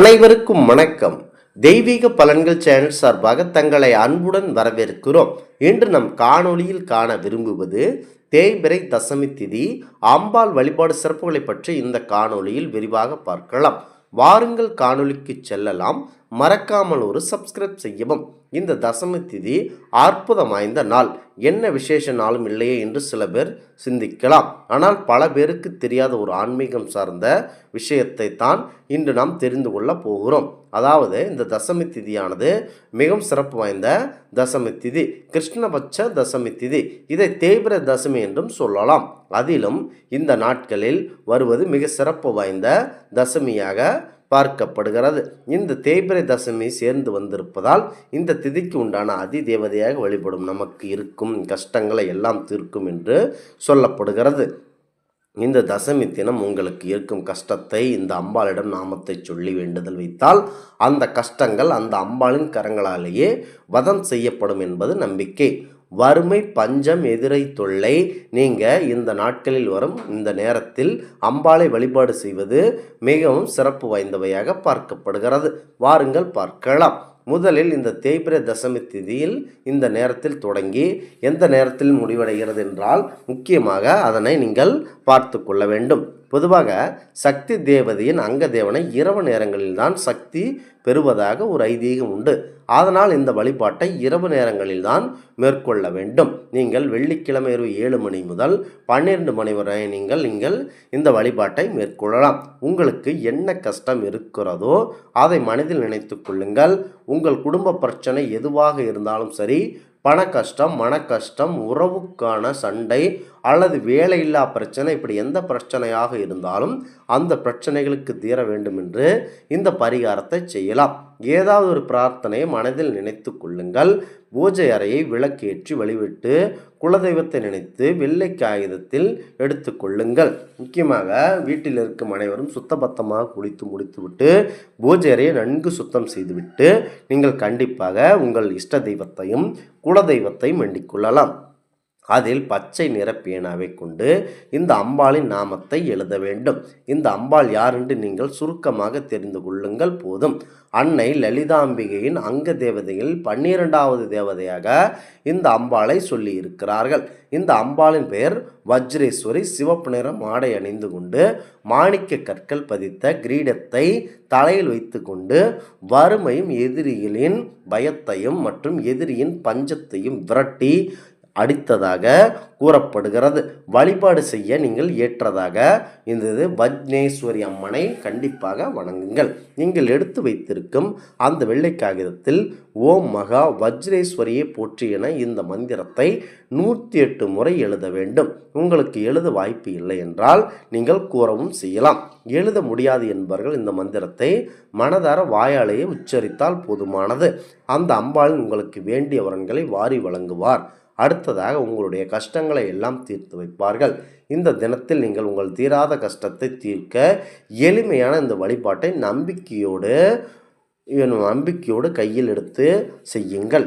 அனைவருக்கும் வணக்கம். தெய்வீக பலன்கள் சேனல் சார்பாக தங்களை அன்புடன் வரவேற்கிறோம். இன்று நம் காணொளியில் காண விரும்புவது தேய்பிறை தசமி திதி. அம்பாள் வழிபாடு சிறப்புகளை பற்றி இந்த காணொளியில் விரிவாக பார்க்கலாம். வாருங்கள் காணொளிக்கு செல்லலாம். மறக்காமல் ஒரு சப்ஸ்கிரைப் செய்யவும். இந்த தசமி திதி அற்புதம் வாய்ந்த நாள். என்ன விசேஷ நாளும் இல்லையே என்று சில பேர் சிந்திக்கலாம். ஆனால் பல பேருக்கு தெரியாத ஒரு ஆன்மீகம் சார்ந்த விஷயத்தை தான் இன்று நாம் தெரிந்து கொள்ள போகிறோம். அதாவது இந்த தசமி திதியானது மிகவும் சிறப்பு வாய்ந்த தசமி திதி. கிருஷ்ணபட்ச தசமி திதி. இதை தேய்பிர தசமி என்றும் சொல்லலாம். அதிலும் இந்த நாட்களில் வருவது மிக சிறப்பு வாய்ந்த தசமியாக பார்க்கப்படுகிறது. இந்த தேய்பிரை தசமி சேர்ந்து வந்திருப்பதால் இந்த திதிக்கு உண்டான அதி தேவதையாக வழிபடும் நமக்கு இருக்கும் கஷ்டங்களை எல்லாம் தீர்க்கும் என்று சொல்லப்படுகிறது. இந்த தசமி தினம் உங்களுக்கு இருக்கும் கஷ்டத்தை இந்த அம்பாளிடம் நாமத்தை சொல்லி வேண்டுதல் வைத்தால் அந்த கஷ்டங்கள் அந்த அம்பாளின் கரங்களாலேயே வதம் செய்யப்படும் என்பது நம்பிக்கை. வறுமை பஞ்சம் எதிரை தொல்லை. நீங்கள் இந்த நாட்களில் வரும் இந்த நேரத்தில் அம்பாளை வழிபாடு செய்வது மிகவும் சிறப்பு வாய்ந்தவையாக பார்க்கப்படுகிறது. வாருங்கள் பார்க்கலாம். முதலில் இந்த தேய்பிர தசமி திதியில் இந்த நேரத்தில் தொடங்கி எந்த நேரத்தில் முடிவடைகிறது என்றால் முக்கியமாக அதனை நீங்கள் பார்த்து கொள்ள வேண்டும். பொதுவாக சக்தி தேவதையின் அங்க தேவனை இரவு நேரங்களில்தான் சக்தி பெறுவதாக ஒரு ஐதீகம் உண்டு. அதனால் இந்த வழிபாட்டை இரவு நேரங்களில் தான் மேற்கொள்ள வேண்டும். நீங்கள் வெள்ளிக்கிழமை இரவு ஏழு மணி முதல் பன்னிரண்டு மணி வரை நீங்கள் நீங்கள் இந்த வழிபாட்டை மேற்கொள்ளலாம். உங்களுக்கு என்ன கஷ்டம் இருக்கிறதோ அதை மனதில் நினைத்து கொள்ளுங்கள். உங்கள் குடும்ப பிரச்சனை எதுவாக இருந்தாலும் சரி பண கஷ்டம் மன கஷ்டம் உறவுக்கான சண்டை அல்லது வேலையில்லா பிரச்சனை இப்படி எந்த பிரச்சனையாக இருந்தாலும் அந்த பிரச்சனைகளுக்கு தீர வேண்டும் என்று இந்த பரிகாரத்தை செய்யலாம். ஏதாவது ஒரு பிரார்த்தனையை மனதில் நினைத்து கொள்ளுங்கள். பூஜை அறையை விளக்கேற்றி வழிவிட்டு குலதெய்வத்தை நினைத்து வெள்ளை காகிதத்தில் எடுத்து கொள்ளுங்கள். முக்கியமாக வீட்டில் இருக்கும் அனைவரும் சுத்தபத்தமாக குளித்து முடித்துவிட்டு பூஜை அறையை நன்கு சுத்தம் செய்துவிட்டு நீங்கள் கண்டிப்பாக உங்கள் இஷ்ட தெய்வத்தையும் குலதெய்வத்தையும் வேண்டிக் கொள்ளலாம். அதில் பச்சை நிற பேனாவை கொண்டு இந்த அம்பாளின் நாமத்தை எழுத வேண்டும். இந்த அம்பாள் யார் என்று நீங்கள் சுருக்கமாக தெரிந்து கொள்ளுங்கள் போதும். அன்னை லலிதாம்பிகையின் அங்க தேவதையில் பன்னிரெண்டாவது தேவதையாக இந்த அம்பாளை சொல்லி இருக்கிறார்கள் இந்த அம்பாளின் பெயர் வஜ்ரேஸ்வரி. சிவப்பு நிறம் ஆடை அணிந்து கொண்டு மாணிக்க கற்கள் பதித்த கிரீடத்தை தலையில் வைத்துக்கொண்டு வறுமையும் எதிரிகளின் பயத்தையும் மற்றும் எதிரியின் பஞ்சத்தையும் விரட்டி அடித்ததாக கூறப்படுகிறது. வழிபாடு செய்ய நீங்கள் ஏற்றதாக இந்த வஜ்னேஸ்வரி அம்மனை கண்டிப்பாக வணங்குங்கள். நீங்கள் எடுத்து வைத்திருக்கும் அந்த வெள்ளை காகிதத்தில் ஓம் மகா வஜ்ரேஸ்வரியை போற்றி என இந்த மந்திரத்தை நூற்றி எட்டு முறை எழுத வேண்டும். உங்களுக்கு எழுத வாய்ப்பு இல்லை என்றால் நீங்கள் கூறவும் செய்யலாம். எழுத முடியாது என்பவர்கள் இந்த மந்திரத்தை மனதார வாயாலேயே உச்சரித்தால் போதுமானது. அந்த அம்பாளின் உங்களுக்கு வேண்டிய வரன்களை வாரி வழங்குவார். அடுத்ததாக உங்களுடைய கஷ்டங்களை எல்லாம் தீர்த்து வைப்பார்கள். இந்த தினத்தில் நீங்கள் உங்கள் தீராத கஷ்டத்தை தீர்க்க எளிமையான இந்த வழிபாட்டை நம்பிக்கையோடு நம்பிக்கையோடு கையில் எடுத்து செய்யுங்கள்.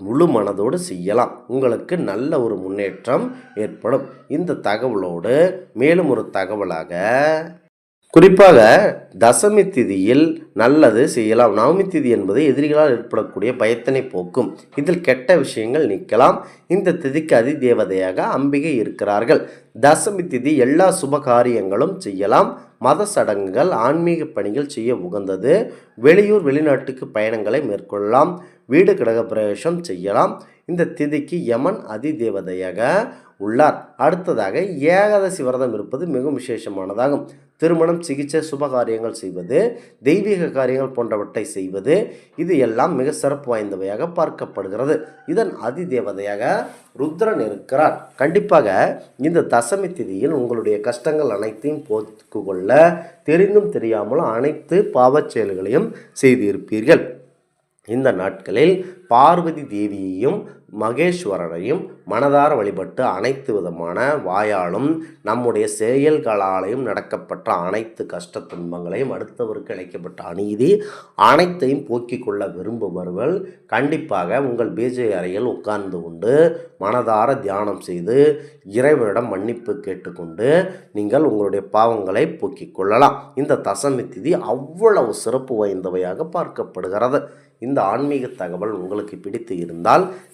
முழு மனதோடு செய்யலாம். உங்களுக்கு நல்ல ஒரு முன்னேற்றம் ஏற்படும். இந்த தகவலோடு மேலும் ஒரு தகவலாக குறிப்பாக தசமி திதியில் நல்லது செய்யலாம். நவமி திதி என்பது எதிரிகளால் ஏற்படக்கூடிய பயத்தினை போக்கும். இதில் கெட்ட விஷயங்கள் நீக்கலாம். இந்த திதிக்கு அதி தேவதையாக அம்பிகை இருக்கிறார்கள். தசமி திதி எல்லா சுப காரியங்களும் செய்யலாம். மத சடங்குகள் ஆன்மீக பணிகள் செய்ய உகந்தது. வெளியூர் வெளிநாட்டுக்கு பயணங்களை மேற்கொள்ளலாம். வீடு கிரக பிரவேசம் செய்யலாம். இந்த திதிக்கு யமன் அதி தேவதையாக உள்ளார். அடுத்ததாக ஏகாதசி விரதம் இருப்பது மிகவும் விசேஷமானதாகும். திருமணம் சிகிச்சை சுப காரியங்கள் செய்வது தெய்வீக காரியங்கள் போன்றவற்றை செய்வது இது எல்லாம் மிக சிறப்பு வாய்ந்தவையாக பார்க்கப்படுகிறது. இதன் அதி தேவதையாக ருத்ரன் இருக்கிறார். கண்டிப்பாக இந்த தசமி திதியில் உங்களுடைய கஷ்டங்கள் அனைத்தையும் போக்கு கொள்ள தெரிந்தும் தெரியாமலும் அனைத்து பாவச் செயல்களையும் செய்திருப்பீர்கள். இந்த நாட்களில் பார்வதி தேவியையும் மகேஸ்வரரையும் மனதார வழிபட்டு அனைத்து விதமான வாயாலும் நம்முடைய செயல்களாலையும் நடக்கப்பட்ட அனைத்து கஷ்ட துன்பங்களையும் அடுத்தவருக்கு அழைக்கப்பட்ட அநீதி அனைத்தையும் போக்கிக் கொள்ள விரும்புபவர்கள் கண்டிப்பாக உங்கள் பிஜே அறையில் உட்கார்ந்து கொண்டு மனதார தியானம் செய்து இறைவனிடம் மன்னிப்பு கேட்டுக்கொண்டு நீங்கள் உங்களுடைய பாவங்களை போக்கிக் கொள்ளலாம். இந்த தசமி திதி அவ்வளவு சிறப்பு வாய்ந்தவையாக பார்க்கப்படுகிறது. இந்த ஆன்மீக தகவல் உங்களுக்கு பிடித்து இருந்தால்